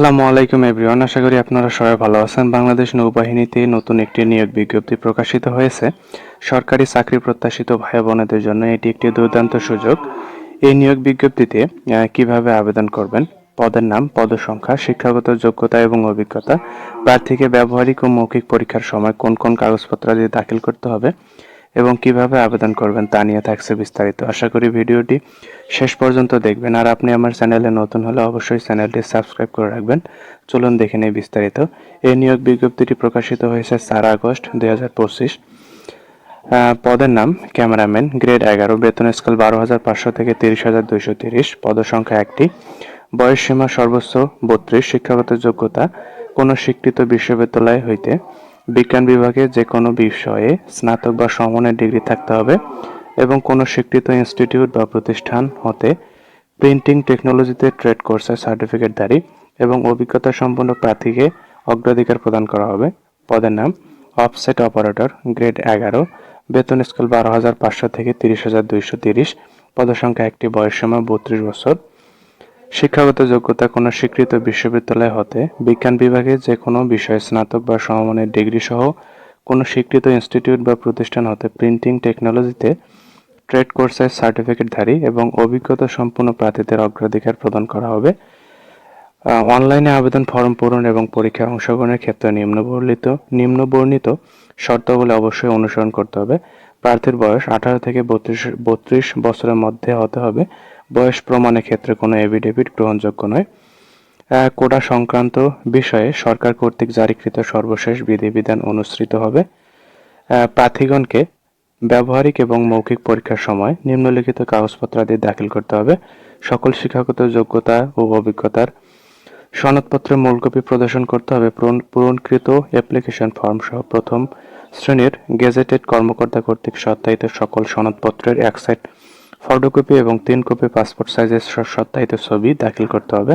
আসসালামু আলাইকুম এভরিওয়ান, আশা করি আপনারা সবাই ভালো আছেন। বাংলাদেশ নৌবাহিনীতে নতুন একটি নিয়োগ বিজ্ঞপ্তি প্রকাশিত হয়েছে। সরকারি চাকরি প্রত্যাশিত ভাই বোনেদের জন্য এটি একটি দুর্দান্ত সুযোগ। এই নিয়োগ বিজ্ঞপ্তিতে কীভাবে আবেদন করবেন, পদের নাম, পদসংখ্যা, শিক্ষাগত যোগ্যতা এবং অভিজ্ঞতা প্রার্থীকে ব্যবহারিক ও মৌখিক পরীক্ষার সময় কোন কোন কাগজপত্র দিয়ে দাখিল করতে হবে এবং কীভাবে আবেদন করবেন তা নিয়ে থাকছে বিস্তারিত। আশা করি ভিডিওটি শেষ পর্যন্ত দেখবেন। আর আপনি আমার চ্যানেলে নতুন হলে অবশ্যই চ্যানেলটি সাবস্ক্রাইব করে রাখবেন। চলুন দেখে নেই বিস্তারিত। এই নিয়োগ বিজ্ঞপ্তিটি প্রকাশিত হয়েছে চার আগস্ট দুই হাজার পঁচিশ। পদের নাম ক্যামেরাম্যান, গ্রেড এগারো, বেতন স্কেল বারো হাজার পাঁচশো থেকে তিরিশ হাজার দুইশো তিরিশ, পদসংখ্যা একটি বয়স সীমা সর্বোচ্চ বত্রিশ, শিক্ষাগত যোগ্যতা কোনো স্বীকৃত বিশ্ববিদ্যালয় হইতে বিজ্ঞান বিভাগে যে কোনো বিষয়ে স্নাতক বা সমমানের ডিগ্রি থাকতে হবে এবং কোনো স্বীকৃত ইনস্টিটিউট বা প্রতিষ্ঠান হতে প্রিন্টিং টেকনোলজিতে ট্রেড কোর্সের সার্টিফিকেটধারী এবং অভিজ্ঞতা সম্পন্ন প্রার্থীকে অগ্রাধিকার প্রদান করা হবে। পদের নাম, অফসেট অপারেটর, গ্রেড এগারো, বেতন স্কেল বারো হাজার পাঁচশো থেকে তিরিশ হাজার দুইশো তিরিশ, পদসংখ্যা একটি বয়সসীমা বত্রিশ বছর। শিক্ষাগত যোগ্যতা কোনো স্বীকৃত বিশ্ববিদ্যালয় হতে বিজ্ঞান বিভাগে যে কোনো বিষয়ে স্নাতক বা সমমানের ডিগ্রি সহ কোনো স্বীকৃত ইনস্টিটিউট বা প্রতিষ্ঠান হতে প্রিন্টিং টেকনোলজিতে ট্রেড কোর্সের সার্টিফিকেটধারী এবং অভিজ্ঞতা সম্পন্ন প্রার্থীদের অগ্রাধিকার প্রদান করা হবে। অনলাইনে আবেদন ফর্ম পূরণ এবং পরীক্ষায় অংশগ্রহণের ক্ষেত্রে নিম্নবর্ণিত নিম্নবর্ণিত শর্তাবলী অবশ্যই অনুসরণ করতে হবে। প্রার্থীর বয়স আঠারো থেকে বত্রিশ বত্রিশ বছরের মধ্যে হতে হবে। বয়স প্রমাণের ক্ষেত্রে কোনো এভিডেভিট গ্রহণযোগ্য নয়। কোটা সংক্রান্ত বিষয়ে সরকার কর্তৃক জারিকৃত সর্বশেষ বিধিবিধান অনুসৃত হবে। প্রার্থীগণকে ব্যবহারিক এবং মৌখিক পরীক্ষার সময় নিম্নলিখিত কাগজপত্র আদি দাখিল করতে হবে। সকল শিক্ষাগত যোগ্যতা ও অভিজ্ঞতার সনদপত্রের মূল কপি প্রদর্শন করতে হবে। পূরণকৃত অ্যাপ্লিকেশন ফর্ম সহ প্রথম শ্রেণির গেজেটেড কর্মকর্তা কর্তৃক সত্যায়িত সকল সনদপত্রের এক সেট ফটোকপি এবং তিন কপি পাসপোর্ট সাইজের সত্যায়িত ছবি দাখিল করতে হবে।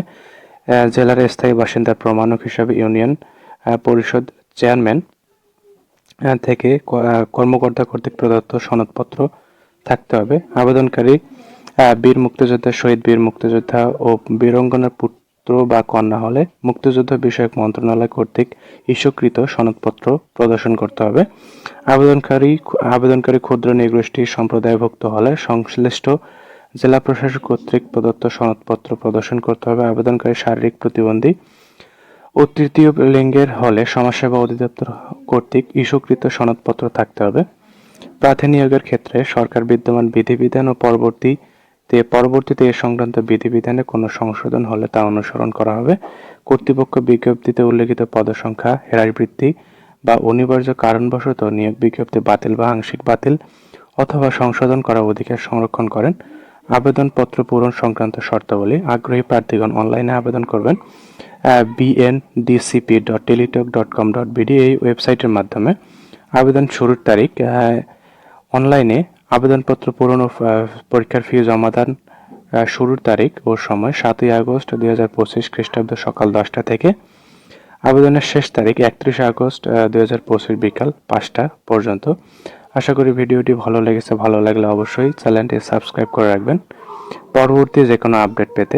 জেলার স্থায়ী বাসিন্দার প্রমাণক হিসাবে ইউনিয়ন পরিষদ চেয়ারম্যান থেকে কর্মকর্তা কর্তৃক প্রদত্ত সনদপত্র থাকতে হবে। আবেদনকারী বীর মুক্তিযোদ্ধা, শহীদ বীর মুক্তিযোদ্ধা ও বীরঙ্গনার পুত্র বা কন্যা হলে মুক্তিযুদ্ধ বিষয়ক মন্ত্রণালয় কর্তৃক ইস্যুকৃত সনদপত্র প্রদর্শন করতে হবে। আবেদনকারী আবেদনকারী ক্ষুদ্র নৃগোষ্ঠী সম্প্রদায়ভুক্ত হলে সংশ্লিষ্ট জেলা প্রশাসক কর্তৃক প্রদত্ত সনদপত্র প্রদর্শন করতে হবে। আবেদনকারী শারীরিক প্রতিবন্ধী ও তৃতীয় লিঙ্গের হলে সমাজসেবা অধিদপ্তর কর্তৃক ইস্যুকৃত সনদপত্র থাকতে হবে। প্রার্থী নিয়োগের ক্ষেত্রে সরকার বিদ্যমান বিধিবিধান ও পরবর্তীতে পরবর্তীতে এ সংক্রান্ত বিধিবিধানে কোনো সংশোধন হলে তা অনুসরণ করা হবে। কর্তৃপক্ষ বিজ্ঞপ্তিতে উল্লেখিত পদসংখ্যা বৃদ্ধি বা অনিবার্য কারণবশত নিয়োগ বিজ্ঞপ্তি বাতিল বা আংশিক বাতিল অথবা সংশোধন করা অধিকার সংরক্ষণ করেন। আবেদনপত্র পূরণ সংক্রান্ত শর্তাবলী আগ্রহী প্রার্থীগণ অনলাইনে আবেদন করবেন BNDCP dot Teletalk dot com dot BD এই ওয়েবসাইটের মাধ্যমে। আবেদন শুরুর তারিখ অনলাইনে আবেদনপত্র পূরণ ও পরীক্ষার ফি জমা দান শুরুর তারিখ ও সময় সাতই আগস্ট দুই হাজার পঁচিশ খ্রিস্টাব্দ সকাল দশটা থেকে। আবেদনের শেষ তারিখ একত্রিশে আগস্ট দুই হাজার পঁচিশ বিকাল পাঁচটা পর্যন্ত। আশা করি ভিডিওটি ভালো লেগেছে, ভালো লাগলে অবশ্যই চ্যানেলটি সাবস্ক্রাইব করে রাখবেন। পরবর্তী যে কোনো আপডেট পেতে